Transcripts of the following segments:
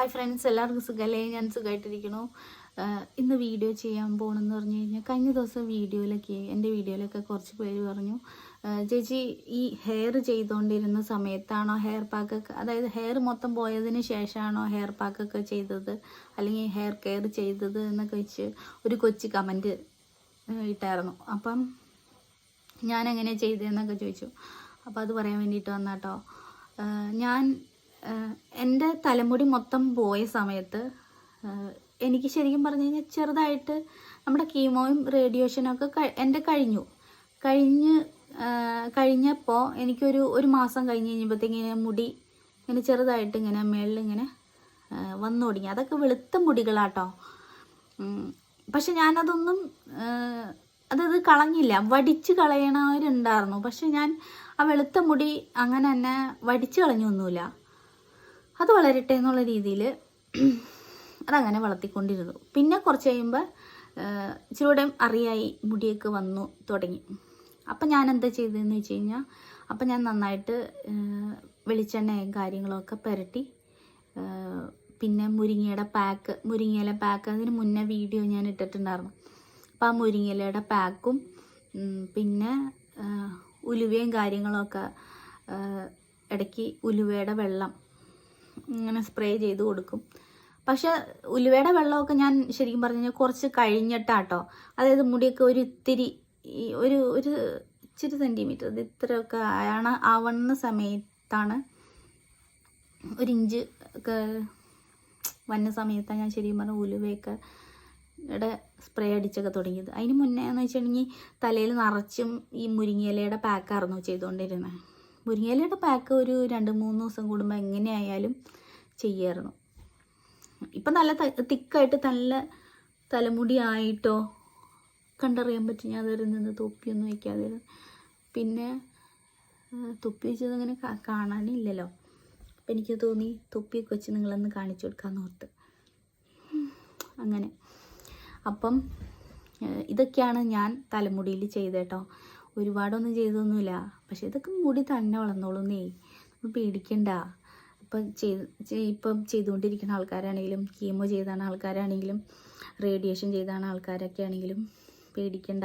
Hi friends എല്ലാവർക്കും സുഖമല്ലേ ഞാൻ സുഖമായിട്ടിരിക്കണു ഇന്ന് വീഡിയോ ചെയ്യാൻ പോകണമെന്ന് പറഞ്ഞു കഴിഞ്ഞാൽ കഴിഞ്ഞ ദിവസം വീഡിയോയിലൊക്കെ എന്റെ വീഡിയോയിലൊക്കെ കുറച്ച് പേര് പറഞ്ഞു ചേച്ചി ഈ ഹെയർ ചെയ്തുകൊണ്ടിരുന്ന സമയത്താണോ ഹെയർ പാക്കൊക്കെ അതായത് ഹെയർ മൊത്തം പോയതിന് ശേഷമാണോ ഹെയർ പാക്കൊക്കെ ചെയ്തത്? അല്ലെങ്കിൽ ഹെയർ കെയർ ചെയ്തത് എന്നൊക്കെ വെച്ച് ഒരു കൊച്ചു കമന്റ് ഇട്ടായിരുന്നു. അപ്പം ഞാൻ എങ്ങനെ ചെയ്തതെന്നൊക്കെ ചോദിച്ചു. അപ്പോൾ അത് പറയാൻ വേണ്ടിയിട്ട് വന്നാട്ടോ. ഞാൻ എന്റെ തലമുടി മൊത്തം പോയ സമയത്ത് എനിക്ക് ശരിക്കും പറഞ്ഞു കഴിഞ്ഞാൽ ചെറുതായിട്ട് നമ്മുടെ കീമോയും റേഡിയേഷനും ഒക്കെ എന്റെ കഴിഞ്ഞു. കഴിഞ്ഞ് കഴിഞ്ഞപ്പോൾ എനിക്കൊരു ഒരു മാസം കഴിഞ്ഞ് കഴിഞ്ഞപ്പോഴത്തേക്ക് ഇങ്ങനെ മുടി ഇങ്ങനെ ചെറുതായിട്ട് ഇങ്ങനെ മേളിൽ ഇങ്ങനെ വന്നു തുടങ്ങി. അതൊക്കെ വെളുത്ത മുടികളാട്ടോ. പക്ഷെ ഞാനതൊന്നും അതത് കളഞ്ഞില്ല. വടിച്ച് കളയണവരുണ്ടായിരുന്നു. പക്ഷെ ഞാൻ ആ വെളുത്ത മുടി അങ്ങനെ തന്നെ വടിച്ച് കളഞ്ഞൊന്നുമില്ല. അത് വളരട്ടെ എന്നുള്ള രീതിയിൽ അതങ്ങനെ വളർത്തിക്കൊണ്ടിരുന്നു. പിന്നെ കുറച്ച് കഴിയുമ്പോൾ ഇച്ചിരി കൂടെ അറിയായി മുടിയൊക്കെ വന്നു തുടങ്ങി. അപ്പം ഞാൻ എന്താ ചെയ്തതെന്ന് വെച്ച് കഴിഞ്ഞാൽ അപ്പം ഞാൻ നന്നായിട്ട് വെളിച്ചെണ്ണയും കാര്യങ്ങളൊക്കെ പുരട്ടി പിന്നെ മുരിങ്ങയുടെ പാക്ക് മുരിങ്ങയില പാക്ക് അതിന് മുന്നേ വീഡിയോ ഞാൻ ഇട്ടിട്ടുണ്ടായിരുന്നു. അപ്പം ആ മുരിങ്ങയിലയുടെ പാക്കും പിന്നെ ഉലുവയും കാര്യങ്ങളൊക്കെ ഇടയ്ക്ക് ഉലുവയുടെ വെള്ളം ഇങ്ങനെ സ്പ്രേ ചെയ്ത് കൊടുക്കും. പക്ഷെ ഉലുവയുടെ വെള്ളമൊക്കെ ഞാൻ ശരിക്കും പറഞ്ഞു കഴിഞ്ഞാൽ കുറച്ച് കഴിഞ്ഞിട്ടാട്ടോ. അതായത് മുടിയൊക്കെ ഒരു ഇത്തിരി ഒരു ഒരു ഇച്ചിരി സെന്റിമീറ്റർ ഇത് ഇത്രയൊക്കെ ആണ് ആവണ സമയത്താണ് ഒരു ഇഞ്ച് ഒക്കെ വന്ന സമയത്താണ് ഞാൻ ശരിക്കും പറഞ്ഞ ഉലുവയൊക്കെ യുടെ സ്പ്രേ അടിച്ചൊക്കെ തുടങ്ങിയത്. അതിന് മുന്നേ എന്ന് വെച്ചിട്ടുണ്ടെങ്കിൽ തലയിൽ നിറച്ചും ഈ മുരിങ്ങയിലയുടെ പാക്കായിരുന്നു ചെയ്തുകൊണ്ടിരുന്നത്. മുരിങ്ങയിലയുടെ പാക്ക് ഒരു രണ്ട് മൂന്ന് ദിവസം കൂടുമ്പോൾ എങ്ങനെയായാലും ചെയ്യായിരുന്നു. ഇപ്പം നല്ല തിക്കായിട്ട് നല്ല തലമുടി ആയിട്ടോ കണ്ടറിയാൻ പറ്റും ഞാൻ അതിൽ നിന്ന് തൊപ്പിയൊന്നും വയ്ക്കാതെ പിന്നെ തൊപ്പി വെച്ചത് അങ്ങനെ കാണാനില്ലല്ലോ. അപ്പം എനിക്ക് തോന്നി തൊപ്പിയൊക്കെ വെച്ച് നിങ്ങളൊന്ന് കാണിച്ചു കൊടുക്കാമെന്ന് ഓർത്ത്. അങ്ങനെ. അപ്പം ഇതൊക്കെയാണ് ഞാൻ തലമുടിയിൽ ചെയ്തേട്ടോ. ഒരുപാടൊന്നും ചെയ്തൊന്നുമില്ല. പക്ഷെ ഇതൊക്കെ മുടി തന്നെ വളർന്നോളൂന്നേ. പേടിക്കണ്ട. ഇപ്പം ചെയ്ത് ചെയ്- ഇപ്പം ചെയ്തുകൊണ്ടിരിക്കുന്ന ആൾക്കാരാണെങ്കിലും കീമോ ചെയ്താണ് ആൾക്കാരാണെങ്കിലും റേഡിയേഷൻ ചെയ്താണ് ആൾക്കാരൊക്കെ ആണെങ്കിലും പേടിക്കണ്ട.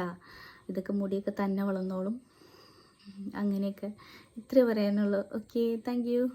ഇതൊക്കെ മുടിയൊക്കെ തന്നെ വളർന്നോളും. അങ്ങനെയൊക്കെ ഇത്രേ പറയാനുള്ളൂ. Okay thank